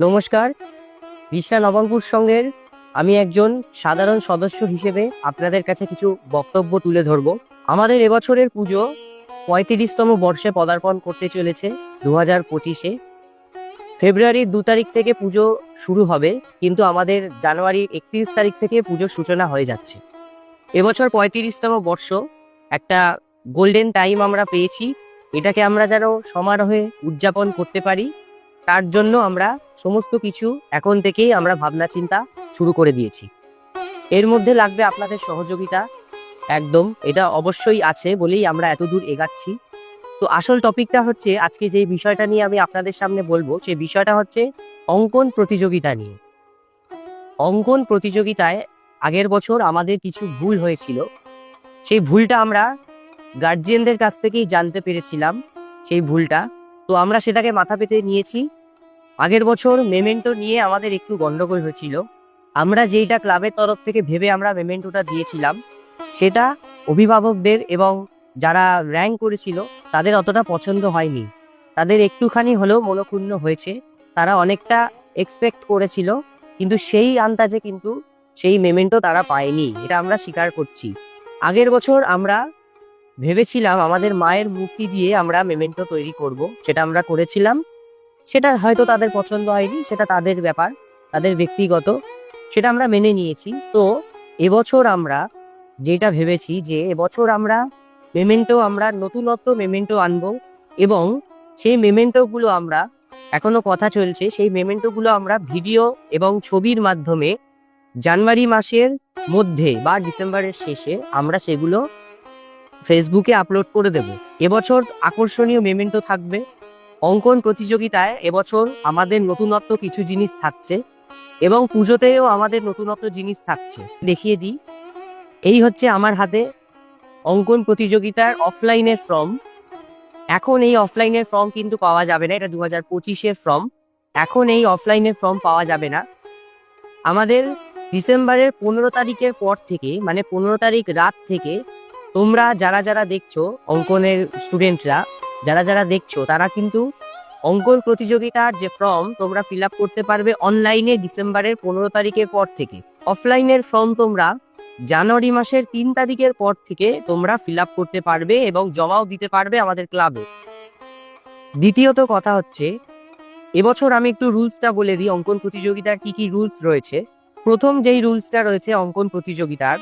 নমস্কার রিষ্ণা নবঙ্কুর সঙ্গের আমি একজন সাধারণ সদস্য হিসেবে আপনাদের কাছে কিছু বক্তব্য তুলে ধরব। আমাদের এবছরের পুজো পঁয়ত্রিশতম বর্ষে পদার্পণ করতে চলেছে দু হাজার পঁচিশে। ফেব্রুয়ারির দু তারিখ থেকে পুজো শুরু হবে, কিন্তু আমাদের জানুয়ারির একত্রিশ তারিখ থেকে পুজোর সূচনা হয়ে যাচ্ছে। এবছর পঁয়ত্রিশতম বর্ষ, একটা গোল্ডেন টাইম আমরা পেয়েছি। এটাকে আমরা যেন সমারোহে উদযাপন করতে পারি। তার জন্য আমরা সমস্ত কিছু এখন থেকেই আমরা ভাবনা চিন্তা শুরু করে দিয়েছি। এর মধ্যে লাগবে আপনাদের সহযোগিতা। একদম, এটা অবশ্যই আছে বলেই আমরা এত দূর এগাচ্ছি। তো আসল টপিকটা হচ্ছে আজকে যে বিষয়টা নিয়ে আমি আপনাদের সামনে বলব সেই বিষয়টা হচ্ছে অঙ্কন প্রতিযোগিতা নিয়ে। অঙ্কন প্রতিযোগিতায় আগের বছর আমাদের কিছু ভুল হয়েছিল। সেই ভুলটা আমরা গার্জিয়ানদের কাছ থেকেই জানতে পেরেছিলাম, সেই ভুলটা। তো আমরা সেটাকে মাথা পেতে নিয়েছি। আগের বছর মেমেন্টো নিয়ে আমাদের একটু গন্ডগোল হয়েছিল। আমরা যেইটা ক্লাবের তরফ থেকে ভেবে আমরা মেমেন্টোটা দিয়েছিলাম, সেটা অভিভাবকদের এবং যারা র্যাঙ্ক করেছিল, তাদের অতটা পছন্দ হয়নি। তাদের একটুখানি হলেও মনক্ষুণ্ণ হয়েছে। তারা অনেকটা এক্সপেক্ট করেছিল, কিন্তু সেই আন্দাজে কিন্তু সেই মেমেন্টো তারা পায়নি, এটা আমরা স্বীকার করছি। আগের বছর আমরা ভেবেছিলাম আমাদের মায়ের মূর্তি দিয়ে আমরা মেমেন্টো তৈরি করব। সেটা আমরা করেছিলাম। সেটা হয়তো তাদের পছন্দ হয়নি, সেটা তাদের ব্যাপার, তাদের ব্যক্তিগত। সেটা আমরা মেনে নিয়েছি। তো এবছর আমরা যেটা ভেবেছি যে এবছর আমরা মেমেন্টো আমরা নতুনত্ব মেমেন্টো আনব এবং সেই মেমেন্টোগুলো আমরা, এখনও কথা চলছে, সেই মেমেন্টোগুলো আমরা ভিডিও এবং ছবির মাধ্যমে জানুয়ারি মাসের মধ্যে বা ডিসেম্বরের শেষে আমরা সেগুলো ফেসবুকে আপলোড করে দেব। এবছর আকর্ষণীয় মেমেন্টো থাকবে। অঙ্কন প্রতিযোগিতায় এবছর আমাদের নতুনত্ব কিছু জিনিস থাকছে এবং পুজোতেও আমাদের নতুনত্ব জিনিস থাকছে। দেখিয়ে দিই। এই হচ্ছে আমার হাতে অঙ্কন প্রতিযোগিতার অফলাইনের ফর্ম। এখন এই অফলাইনের ফর্ম কিন্তু পাওয়া যাবে না, এটা দু হাজার পঁচিশের ফর্ম। এখন এই অফলাইনের ফর্ম পাওয়া যাবে না। আমাদের ডিসেম্বরের পনেরো তারিখের পর থেকে মানে পনেরো তারিখ রাত থেকে তোমরা যারা যারা দেখছ অঙ্কনের স্টুডেন্টরা যারা যারা দেখছ, তারা কিন্তু অঙ্কন প্রতিযোগিতার যে ফর্ম তোমরা ফিল আপ করতে পারবে অনলাইনে ডিসেম্বরের পনেরো তারিখের পর থেকে। অফলাইনের ফর্ম তোমরা জানুয়ারি মাসের তিন তারিখের পর থেকে তোমরা ফিল আপ করতে পারবে এবং জমাও দিতে পারবে আমাদের ক্লাবে দ্বিতীয়ত কথা হচ্ছে, এবছর আমি একটু রুলসটা বলে দিই, অঙ্কন প্রতিযোগিতার কি কি রুলস রয়েছে। প্রথম যেই রুলসটা রয়েছে অঙ্কন প্রতিযোগিতার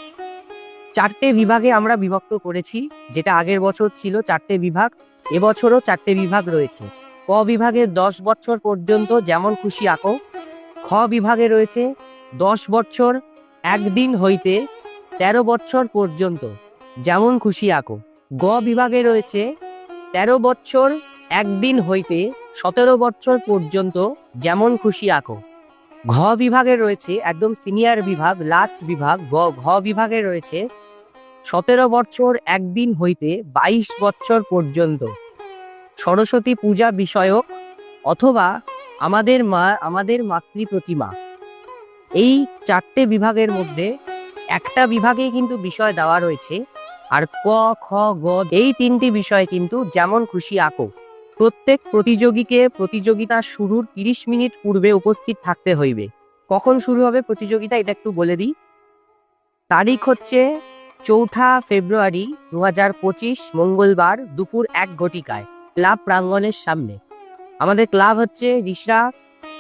চারটে বিভাগে আমরা বিভক্ত করেছি, যেটা আগের বছর ছিল চারটে বিভাগ, এবছরও চারটে বিভাগ রয়েছে। ক বিভাগে দশ বছর পর্যন্ত যেমন খুশি আঁকো। খ বিভাগে রয়েছে দশ বছর একদিন হইতে তেরো বছর পর্যন্ত যেমন খুশি আঁকো। গ বিভাগে রয়েছে তেরো বছর একদিন হইতে সতেরো বছর পর্যন্ত যেমন খুশি আঁকো। ঘ বিভাগে রয়েছে, একদম সিনিয়র বিভাগ লাস্ট বিভাগ ঘ বিভাগে রয়েছে, সতেরো বছর একদিন হইতে বাইশ বছর পর্যন্ত। সরস্বতী পূজা বিষয়ক অথবা আমাদের মা, আমাদের মাতৃ প্রতিমা। এই চারটে বিভাগের মধ্যে একটা বিভাগেই কিন্তু বিষয় দেওয়া রয়েছে, আর ক, খ, গ, এই তিনটি বিষয় কিন্তু যেমন খুশি আঁকো। প্রত্যেক প্রতিযোগীকে প্রতিযোগিতা শুরুর তিরিশ মিনিট পূর্বে উপস্থিত থাকতে হইবে। কখন শুরু হবে প্রতিযোগিতা, এটা একটু বলে দিই। তারিখ হচ্ছে চৌঠা ফেব্রুয়ারি দু পঁচিশ, মঙ্গলবার দুপুর এক ঘটিকায়, ক্লাব প্রাঙ্গণের সামনে। আমাদের ক্লাব হচ্ছে রিসরা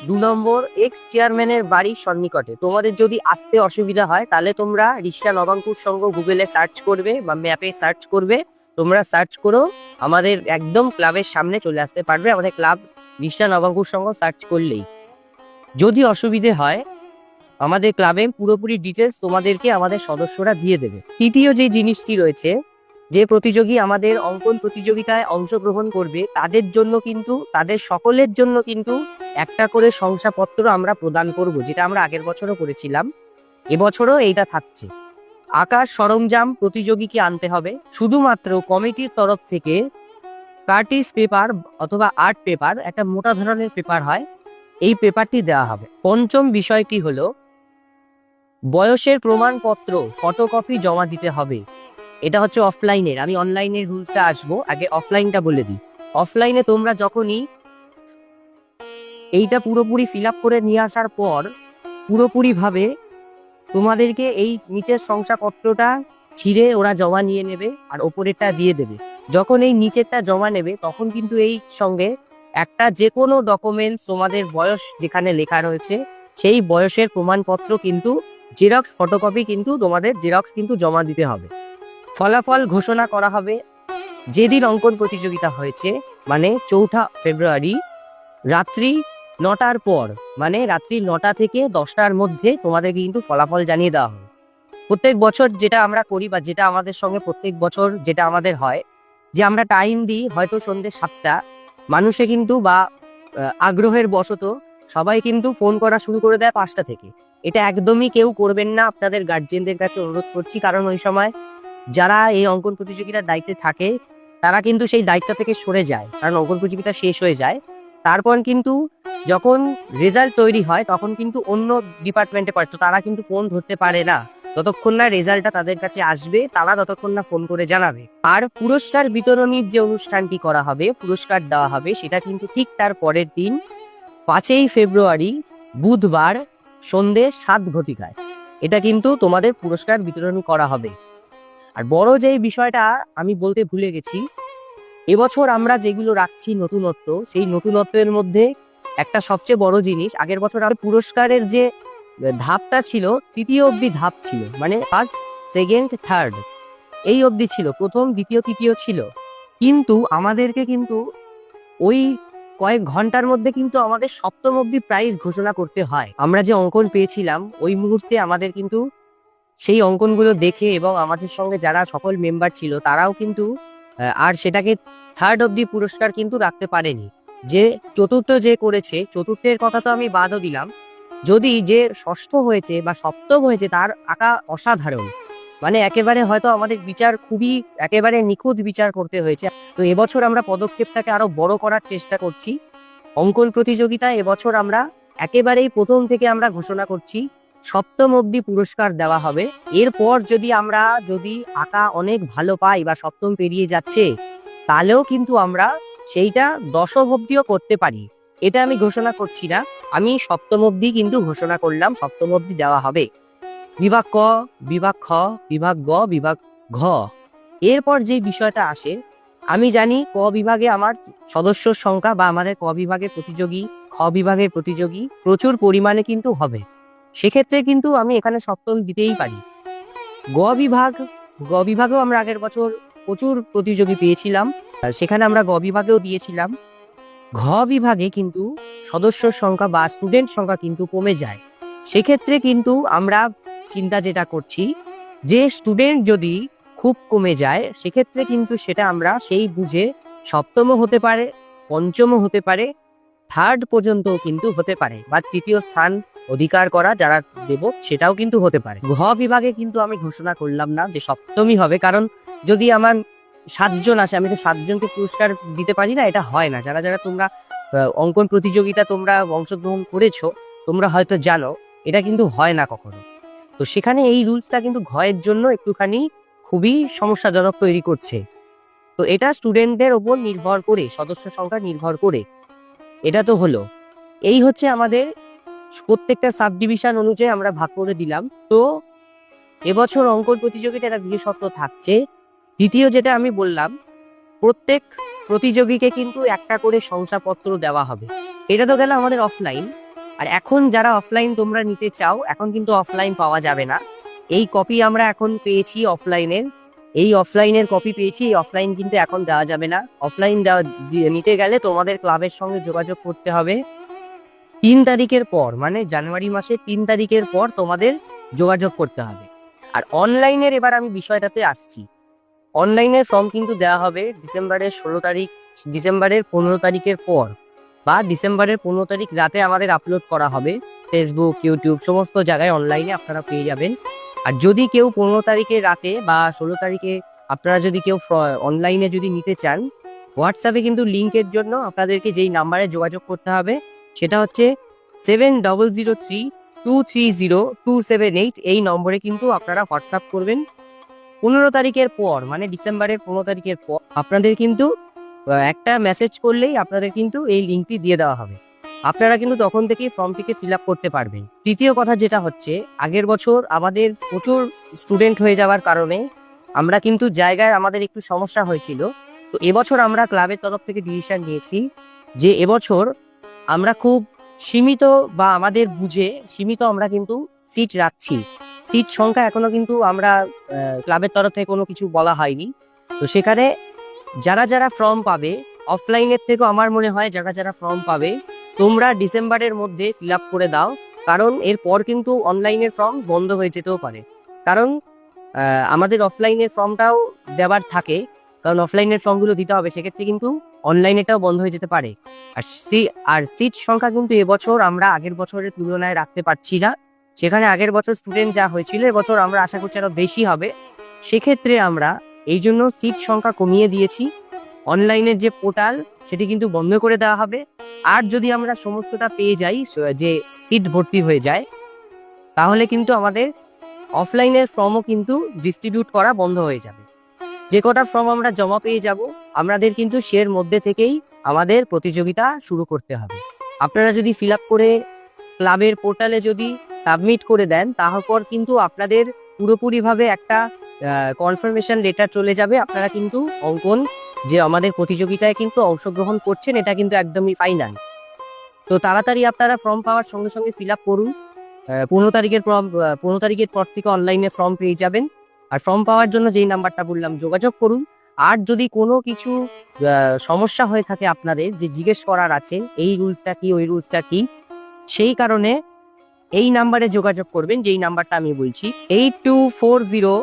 দু নম্বর এক্স চেয়ারম্যানের বাড়ির সন্নিকটে। তোমাদের যদি আসতে অসুবিধা হয়, তাহলে তোমরা রিসরা নবাঙ্কুর সঙ্গ গুগলে সার্চ করবে বা ম্যাপে সার্চ করবে। তোমরা সার্চ করো, আমাদের একদম ক্লাবের সামনে চলে আসতে পারবে, আমাদের ক্লাব রিসরা নবাঙ্কুর সঙ্গ সার্চ করলেই। যদি অসুবিধে হয়, আমাদের ক্লাবে পুরোপুরি ডিটেলস তোমাদেরকে আমাদের সদস্যরা দিয়ে দেবে। তৃতীয় যে জিনিসটি রয়েছে, যে প্রতিযোগী আমাদের অঙ্কন প্রতিযোগিতায় অংশগ্রহণ করবে, তাদের জন্য কিন্তু, তাদের সকলের জন্য কিন্তু একটা করে শংসাপত্র আমরা প্রদান করব, যেটা আমরা আগের বছরও করেছিলাম। এবছরও এইটা থাকছে। আকার সরঞ্জাম প্রতিযোগীকে আনতে হবে। শুধুমাত্র কমিটির তরফ থেকে কার্টিস পেপার অথবা আর্ট পেপার, একটা মোটা ধরনের পেপার হয়, এই পেপারটি দেওয়া হবে। পঞ্চম বিষয়টি হলো, বয়সের প্রমাণপত্র, ফটোকপি জমা দিতে হবে। এটা হচ্ছে অফলাইনের, আমি অনলাইনের রুলসটা আসব, আগে অফলাইনটা বলে দিই। অফলাইনে তোমরা যখনই এইটা পুরোপুরি ফিল করে নিয়ে আসার পর পুরোপুরিভাবে তোমাদেরকে এই নিচের শংসাপত্রটা ছিঁড়ে ওরা জমা নিয়ে নেবে আর ওপরেরটা দিয়ে দেবে। যখন এই নিচেরটা জমা নেবে, তখন কিন্তু এই সঙ্গে একটা যে কোনো ডকুমেন্টস তোমাদের বয়স যেখানে লেখা রয়েছে, সেই বয়সের প্রমাণপত্র কিন্তু জেরক্স ফটোকপি কিন্তু তোমাদের জেরক্স কিন্তু জমা দিতে হবে। ফলাফল ঘোষণা করা হবে। যেদিন অঙ্কন প্রতিযোগিতা হয়েছে মানে চৌঠা ফেব্রুয়ারি, রাত্রি নটার পর মানে রাত্রি নটা থেকে দশটার মধ্যে তোমাদেরকে কিন্তু ফলাফল জানিয়ে দেওয়া হয়। প্রত্যেক বছর যেটা আমরা করি বা যেটা আমাদের সঙ্গে প্রত্যেক বছর যেটা আমাদের হয়, যে আমরা টাইম দিই হয়তো সন্ধ্যে সাতটা, মানুষে কিন্তু বা আগ্রহের বশত সবাই কিন্তু ফোন করা শুরু করে দেয় পাঁচটা থেকে। এটা একদমই কেউ করবেন না, আপনাদের গার্জেনদের কাছে অনুরোধ করছি, কারণ ওই সময় যারা এই অঙ্কন প্রতিযোগিতার দায়িত্বে থাকে, তারা কিন্তু সেই দায়িত্ব থেকে সরে যায়, কারণ অঙ্কন প্রতিযোগিতা শেষ হয়ে যায়। তারপর কিন্তু যখন রেজাল্ট তৈরি হয়, তখন কিন্তু অন্য ডিপার্টমেন্টে পড়ে। তো তারা কিন্তু ফোন ধরতে পারে না। ততক্ষণ না রেজাল্টটা তাদের কাছে আসবে, তারা ততক্ষণ না ফোন করে জানাবে। আর পুরস্কার বিতরণীর যে অনুষ্ঠানটি করা হবে, পুরস্কার দেওয়া হবে, সেটা কিন্তু ঠিক তার পরের দিন, পাঁচই ফেব্রুয়ারি, বুধবার সন্ধে সাত ঘটিকায়। এটা কিন্তু তোমাদের পুরস্কার বিতরণ করা হবে। আর বড় যে বিষয়টা আমি বলতে ভুলে গেছি এবছর আমরা যেগুলো রাখছি নতুনত্ব, সেই নতুনত্বের মধ্যে একটা সবচেয়ে বড় জিনিস, আগের বছর আমার পুরস্কারের যে ধাপটা ছিল, তৃতীয় অবধি ধাপ ছিল মানে ফার্স্ট সেকেন্ড থার্ড এই অবধি ছিল, প্রথম, দ্বিতীয়, তৃতীয় ছিল। কিন্তু আমাদেরকে কিন্তু ওই কয়েক ঘণ্টার মধ্যে কিন্তু আমাদের সপ্তম অবধি প্রাইজ ঘোষণা করতে হয়। আমরা যে অঙ্কন পেয়েছিলাম, ওই মুহূর্তে আমাদের কিন্তু সেই অঙ্কনগুলো দেখে এবং আমাদের সঙ্গে যারা সকল মেম্বার ছিল, তারাও কিন্তু আর সেটাকে থার্ড অবধি পুরস্কার কিন্তু রাখতে পারেনি। যে চতুর্থ যে করেছে, চতুর্থের কথা তো আমি বাদও দিলাম। যদি যে ষষ্ঠ হয়েছে বা সপ্তম হয়েছে, তার আঁকা অসাধারণ। মানে একেবারে হয়তো আমাদের বিচার খুবই, একেবারে নিখুঁত বিচার করতে হয়েছে। তো এবছর আমরা পদক্ষেপটাকে আরও বড় করার চেষ্টা করছি। অঙ্কন প্রতিযোগিতা এবছর আমরা একেবারেই প্রথম থেকে আমরা ঘোষণা করছি। সপ্তম অবধি পুরস্কার দেওয়া হবে। এরপর যদি আমরা, যদি আঁকা অনেক ভালো পাই বা সপ্তম পেরিয়ে যাচ্ছে, তাহলেও কিন্তু আমরা সেইটা দশম অবধিও করতে পারি। এটা আমি ঘোষণা করছি না। আমি সপ্তম অবধি কিন্তু ঘোষণা করলাম, সপ্তম অবধি দেওয়া হবে। বিভাগ ক, বিভাগ খ, বিভাগ গ, বিভাগ ঘ। এরপর যে বিষয়টা আসে, আমি জানি ক বিভাগে আমার সদস্য সংখ্যা বা আমাদের ক বিভাগের প্রতিযোগী, খ বিভাগের প্রতিযোগী প্রচুর পরিমাণে কিন্তু হবে। সেক্ষেত্রে কিন্তু আমি এখানে সপ্তম দিতেই পারি। গ বিভাগ, গ বিভাগেও আমরা আগের বছর প্রচুর প্রতিযোগী পেয়েছিলাম। সেখানে আমরা গ বিভাগেও দিয়েছিলাম। ঘ বিভাগে কিন্তু সদস্য সংখ্যা বা স্টুডেন্ট সংখ্যা কিন্তু কমে যায়। সেক্ষেত্রে কিন্তু আমরা চিন্তা যেটা করছি, যে স্টুডেন্ট যদি খুব কমে যায়, সেক্ষেত্রে কিন্তু সেটা আমরা সেই বুঝে সপ্তমও হতে পারে, পঞ্চমও হতে পারে থার্ড পর্যন্ত কিন্তু হতে পারে, বা তৃতীয় স্থান অধিকার করা যারা দেব সেটাও কিন্তু হতে পারে। ঘ বিভাগে কিন্তু আমি ঘোষণা করলাম না যে সপ্তমী হবে, কারণ যদি আমার সাতজন আসে, আমি তো সাতজনকে পুরস্কার দিতে পারি না, এটা হয় না। যারা যারা তোমরা অঙ্কন প্রতিযোগিতা তোমরা অংশগ্রহণ করেছ, তোমরা হয়তো জানো, এটা কিন্তু হয় না কখনো। তো সেখানে এই রুলসটা কিন্তু ঘয়ের জন্য একটুখানি খুবই সমস্যাজনক তৈরি করছে। তো এটা স্টুডেন্টদের ওপর নির্ভর করে, সদস্য সংখ্যা নির্ভর করে এটা তো হলো। এই হচ্ছে আমাদের প্রত্যেকটা সাব ডিভিশন অনুযায়ী আমরা ভাগ করে দিলাম। তো এবছর অঙ্কন প্রতিযোগিতা একটা বিশেষত্ব থাকছে। দ্বিতীয় যেটা আমি বললাম, প্রত্যেক প্রতিযোগীকে কিন্তু একটা করে শংসাপত্র দেওয়া হবে। এটা তো গেল আমাদের অফলাইন আর এখন যারা অফলাইন তোমরা নিতে চাও, এখন কিন্তু অফলাইন পাওয়া যাবে না। এই কপি আমরা এখন পেয়েছি অফলাইনের এই অফলাইনের কপি পেয়েছি, এই অফলাইন কিন্তু এখন দেওয়া যাবে না। অফলাইন দেওয়া নিতে গেলে তোমাদের ক্লাবের সঙ্গে যোগাযোগ করতে হবে। তিন তারিখের পর মানে জানুয়ারি মাসের তিন তারিখের পর তোমাদের যোগাযোগ করতে হবে। আর অনলাইনের এবার আমি বিষয়টাতে আসছি। অনলাইনের ফর্ম কিন্তু দেওয়া হবে ডিসেম্বরের ষোলো তারিখ, ডিসেম্বরের পনেরো তারিখের পর বা ডিসেম্বরের পনেরো তারিখ রাতে আমাদের আপলোড করা হবে। ফেসবুক ইউটিউব সমস্ত জায়গায় অনলাইনে আপনারা পেয়ে যাবেন। আর যদি কেউ পনেরো তারিখে রাতে বা ষোলো তারিখে আপনারা যদি কেউ অনলাইনে যদি নিতে চান হোয়াটসঅ্যাপে কিন্তু লিঙ্কের জন্য আপনাদেরকে যেই নাম্বারে যোগাযোগ করতে হবে, সেটা হচ্ছে seven double zero three two three zero two seven eight এই নম্বরে কিন্তু আপনারা হোয়াটসঅ্যাপ করবেন। পনেরো তারিখের পর মানে ডিসেম্বরের পনেরো তারিখের পর, আপনাদের কিন্তু একটা মেসেজ করলেই আপনাদের কিন্তু এই লিঙ্কটি দিয়ে দেওয়া হবে। আপনারা কিন্তু তখন থেকেই ফর্মটিকে ফিল আপ করতে পারবেন। তৃতীয় কথা যেটা হচ্ছে, আগের বছর আমাদের প্রচুর স্টুডেন্ট হয়ে যাওয়ার কারণে আমরা কিন্তু জায়গায় আমাদের একটু সমস্যা হয়েছিল। তো এবছর আমরা ক্লাবের তরফ থেকে ডিসিশন নিয়েছি যে এবছর আমরা খুব সীমিত বা আমাদের বুঝে সীমিত আমরা কিন্তু সিট রাখছি। সিট সংখ্যা এখনও কিন্তু আমরা ক্লাবের তরফ থেকে কোনো কিছু বলা হয়নি। তো সেখানে যারা যারা ফর্ম পাবে অফলাইনের থেকেও আমার মনে হয় যারা যারা ফর্ম পাবে তোমরা ডিসেম্বরের মধ্যে ফিল করে দাও, কারণ এরপর কিন্তু অনলাইনের ফর্ম বন্ধ হয়ে যেতেও পারে। কারণ আমাদের অফলাইনের ফর্মটাও দেওয়ার থাকে, কারণ অফলাইনের ফর্মগুলো দিতে হবে, সেক্ষেত্রে কিন্তু অনলাইনেটাও বন্ধ হয়ে যেতে পারে। আর সি, আর সিট সংখ্যা কিন্তু এবছর আমরা আগের বছরের তুলনায় রাখতে পারছি না। সেখানে আগের বছর স্টুডেন্ট যা হয়েছিল, এবছর আমরা আশা করছি আরও বেশি হবে। সেক্ষেত্রে আমরা এই জন্য সিট সংখ্যা কমিয়ে দিয়েছি। অনলাইনের যে পোর্টাল সেটি কিন্তু বন্ধ করে দেওয়া হবে। আর যদি আমরা সমস্তটা পেয়ে যাই যে সিট ভর্তি হয়ে যায়, তাহলে কিন্তু আমাদের অফলাইনের ফর্মও কিন্তু ডিস্ট্রিবিউট করা বন্ধ হয়ে যাবে। যে কটা ফর্ম আমরা জমা পেয়ে যাব, আমাদের কিন্তু সের মধ্যে থেকেই আমাদের প্রতিযোগিতা শুরু করতে হবে। আপনারা যদি ফিল করে ক্লাবের পোর্টালে যদি সাবমিট করে দেন, তারপর কিন্তু আপনাদের পুরোপুরিভাবে একটা কনফার্মেশন লেটার চলে যাবে। আপনারা কিন্তু অঙ্কন যে আমাদের প্রতিযোগিতায় কিন্তু অংশগ্রহণ করছেন, এটা কিন্তু একদমই ফাইনাল তো তাড়াতাড়ি আপনারা ফর্ম পাওয়ার সঙ্গে সঙ্গে ফিল আপ করুন। পনেরো তারিখের ফর্ম পনেরো তারিখের পর থেকে অনলাইনে ফর্ম পেয়ে যাবেন। আর ফর্ম পাওয়ার জন্য যেই নাম্বারটা বললাম, যোগাযোগ করুন। আর যদি কোনো কিছু সমস্যা হয়ে থাকে আপনাদের, যে জিজ্ঞেস করার আছে, এই রুলসটা কি, ওই রুলসটা কি, সেই কারণে এই নাম্বারে যোগাযোগ করবেন, যেই নাম্বারটা আমি বলছি eight two four zero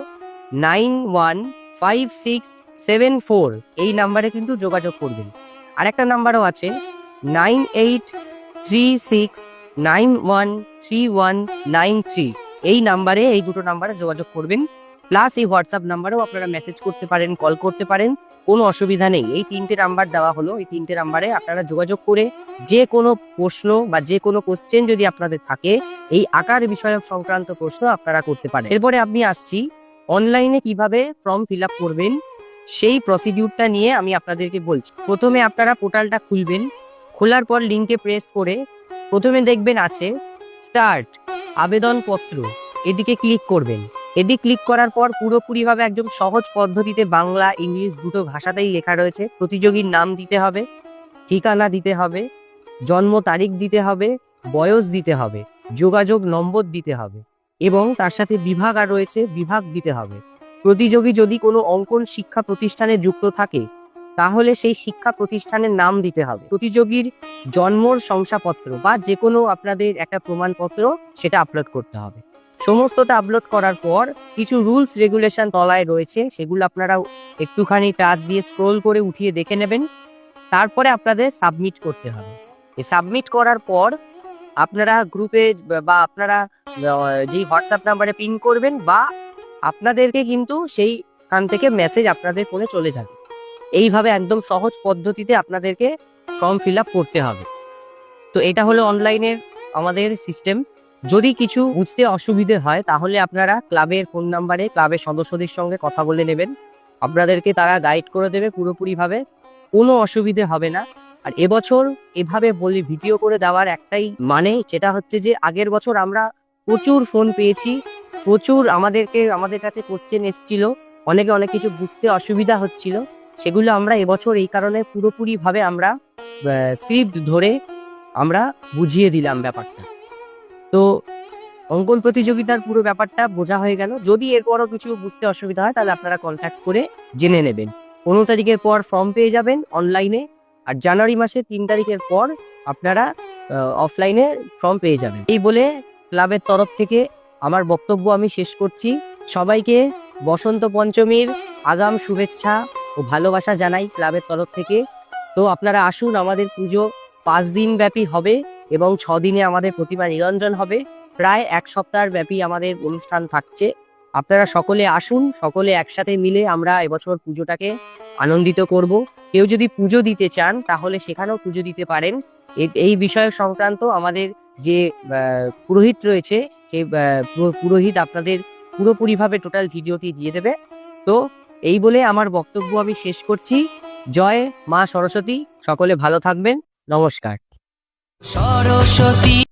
nine one five six seven four এই নাম্বারে কিন্তু যোগাযোগ করবেন। আরেকটা নাম্বারও আছে nine eight three six nine one three one nine three এই নাম্বারে এই দুটো নাম্বারে যোগাযোগ করবেন প্লাস এই হোয়াটসঅ্যাপ নাম্বারেও আপনারা মেসেজ করতে পারেন কল করতে পারেন, কোনো অসুবিধা নেই। এই তিনটে নাম্বার দেওয়া হলো, এই তিনটে নাম্বারে আপনারা যোগাযোগ করে যে কোনো প্রশ্ন বা যে কোনো কোশ্চেন যদি আপনাদের থাকে, এই আকার বিষয়ক সংক্রান্ত প্রশ্ন আপনারা করতে পারেন। এরপরে আপনি আসছি অনলাইনে কীভাবে ফর্ম ফিল আপ করবেন সেই প্রসিডিউরটা নিয়ে আমি আপনাদেরকে বলছি। প্রথমে আপনারা পোর্টালটা খুলবেন। খোলার পর লিঙ্কে প্রেস করে প্রথমে দেখবেন আছে স্টার্ট আবেদনপত্র। এদিকে ক্লিক করবেন। এটি ক্লিক করার পর পুরোপুরিভাবে একদম সহজ পদ্ধতিতে বাংলা, ইংলিশ দুটো ভাষাতেই লেখা রয়েছে। প্রতিযোগীর নাম দিতে হবে, ঠিকানা দিতে হবে, জন্ম তারিখ দিতে হবে, বয়স দিতে হবে, যোগাযোগ নম্বর দিতে হবে এবং তার সাথে বিভাগ আর রয়েছে, বিভাগ দিতে হবে। প্রতিযোগী যদি কোনো অঙ্কন শিক্ষা প্রতিষ্ঠানে যুক্ত থাকে, তাহলে সেই শিক্ষা প্রতিষ্ঠানের নাম দিতে হবে। প্রতিযোগীর জন্মর শংসাপত্র বা যে কোনো আপনাদের একটা প্রমাণপত্র সেটা আপলোড করতে হবে। সমস্তটা আপলোড করার পর কিছু রুলস রেগুলেশন তলায় রয়েছে, সেগুলো আপনারা একটুখানি টাচ দিয়ে স্ক্রোল করে উঠিয়ে দেখে নেবেন। তারপরে আপনাদের সাবমিট করতে হবে। সাবমিট করার পর আপনারা গ্রুপে বা আপনারা যেই হোয়াটসঅ্যাপ নাম্বারে পিন করবেন বা আপনাদেরকে কিন্তু সেই সেইখান থেকে মেসেজ আপনাদের ফোনে চলে যাবে। এইভাবে একদম সহজ পদ্ধতিতে আপনাদেরকে ফর্ম ফিল আপ করতে হবে। তো এটা হলো অনলাইনের আমাদের সিস্টেম যদি কিছু বুঝতে অসুবিধে হয়, তাহলে আপনারা ক্লাবের ফোন নাম্বারে ক্লাবের সদস্যদের সঙ্গে কথা বলে নেবেন। আপনাদেরকে তারা গাইড করে দেবে পুরোপুরিভাবে। কোনো অসুবিধে হবে না। আর এবছর এভাবে বলি ভিডিও করে দেওয়ার একটাই মানে যেটা হচ্ছে যে আগের বছর আমরা প্রচুর ফোন পেয়েছি। প্রচুর আমাদেরকে, আমাদের কাছে কোশ্চেন এসছিল। অনেকে অনেক কিছু বুঝতে অসুবিধা হচ্ছিল। সেগুলো আমরা এবছর এই কারণে পুরোপুরিভাবে আমরা স্ক্রিপ্ট ধরে আমরা বুঝিয়ে দিলাম ব্যাপারটা। তো অঙ্কন প্রতিযোগিতার পুরো ব্যাপারটা বোঝা হয়ে গেল। যদি এরপরও কিছু বুঝতে অসুবিধা হয়, তাহলে আপনারা কন্ট্যাক্ট করে জেনে নেবেন। পনেরো তারিখের পর ফর্ম পেয়ে যাবেন অনলাইনে আর জানুয়ারি মাসের তিন তারিখের পর আপনারা অফলাইনে ফর্ম পেয়ে যাবেন। এই বলে ক্লাবের তরফ থেকে আমার বক্তব্য আমি শেষ করছি। সবাইকে বসন্ত পঞ্চমীর আগাম শুভেচ্ছা ও ভালোবাসা জানাই ক্লাবের তরফ থেকে। তো আপনারা আসুন, আমাদের পুজো পাঁচ দিন ব্যাপী হবে এবং ছ দিনে আমাদের প্রতিমা নিরঞ্জন হবে। প্রায় এক সপ্তাহ ব্যাপী আমাদের অনুষ্ঠান থাকছে। আপনারা সকলে আসুন, সকলে একসাথে মিলে আমরা এবছর পুজোটাকে আনন্দিত করব। কেউ যদি পুজো দিতে চান, তাহলে সেখানেও পুজো দিতে পারেন। এই বিষয় সংক্রান্ত আমাদের যে পুরোহিত রয়েছে সেই পুরো- পুরোহিত আপনাদের পুরোপুরিভাবে টোটাল ভিডিওটি দিয়ে দেবে। তো এই বলে আমার বক্তব্য আমি শেষ করছি। জয় মা সরস্বতী, সকলে ভালো থাকবেন। নমস্কার। সরস্বতী